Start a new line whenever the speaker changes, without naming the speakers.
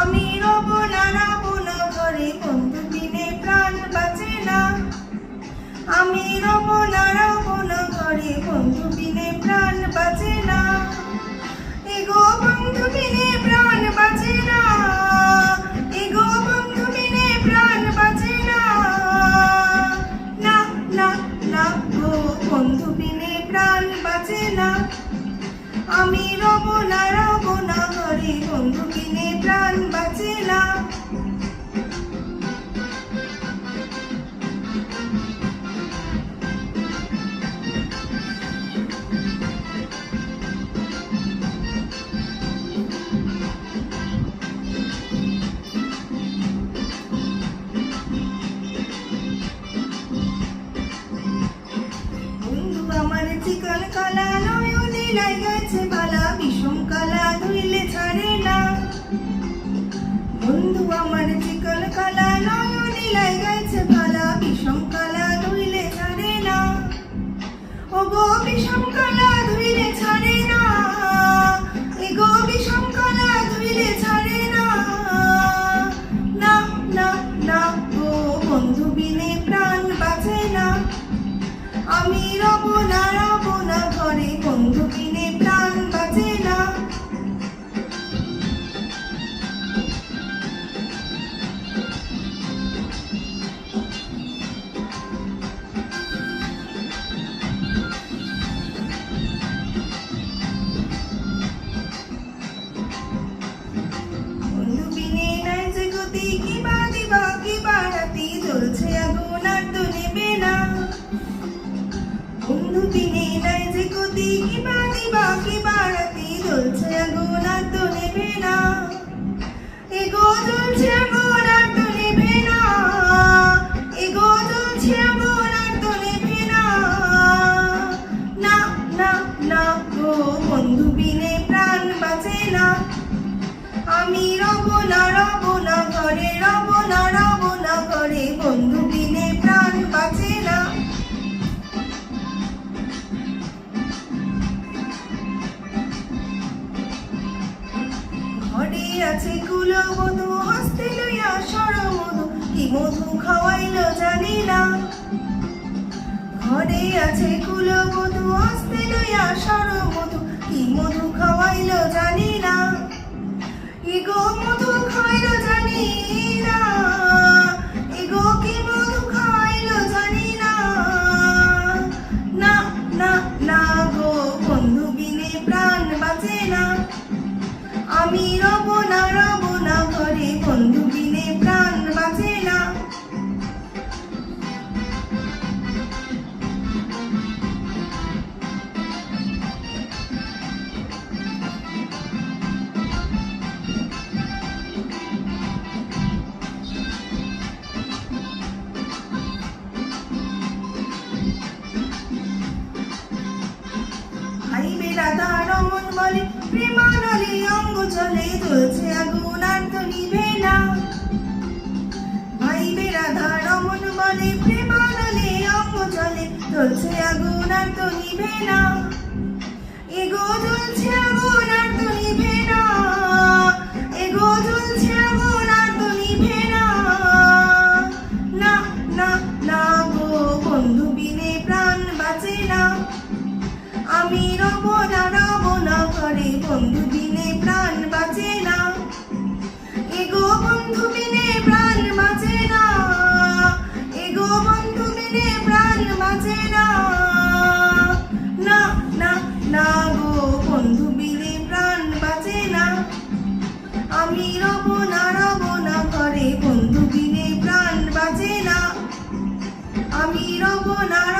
আমি রব না রব না, ঘরে বন্ধু বিনে প্রাণ বাঁচে না। আমি রব না রব না, ঘরে বন্ধু বিনে প্রাণ বাঁচে না। এগো বন্ধু বিনে প্রাণ বাঁচে না। এগো বন্ধু বিনে প্রাণ না। না না না, গো প্রাণ না। আমি রব না রব বন্ধু বিনে প্রাণ বাঁচে না। চিকন কালা নয়নে গেছে বালা বিষম কালা বন্ধু, বিনে প্রাণ আমি রব রব না, ঘরে রব রব না, ঘরে বন্ধু, বিনে প্রাণ বাঁচে না। ঘরে আছে কুলবধূ, হস্তে লইয়া সরমধু কি মধু খাওয়াইলো জানি না। ঘরে আছে কুলো মধু আসতে লইয়া সরমধু কি মধু খাওয়াইলো জানি না। ইগো মধু বলে প্রেমানলে অঙ্গ চলে জ্বলছে আগুন, আর তো নিভে না। ভাইবে ধার রমন বলে প্রেমানলে অঙ্গ চলে জ্বলছে আগুন, আর তো নিবে না। এগো জ্বলছে আগুন going on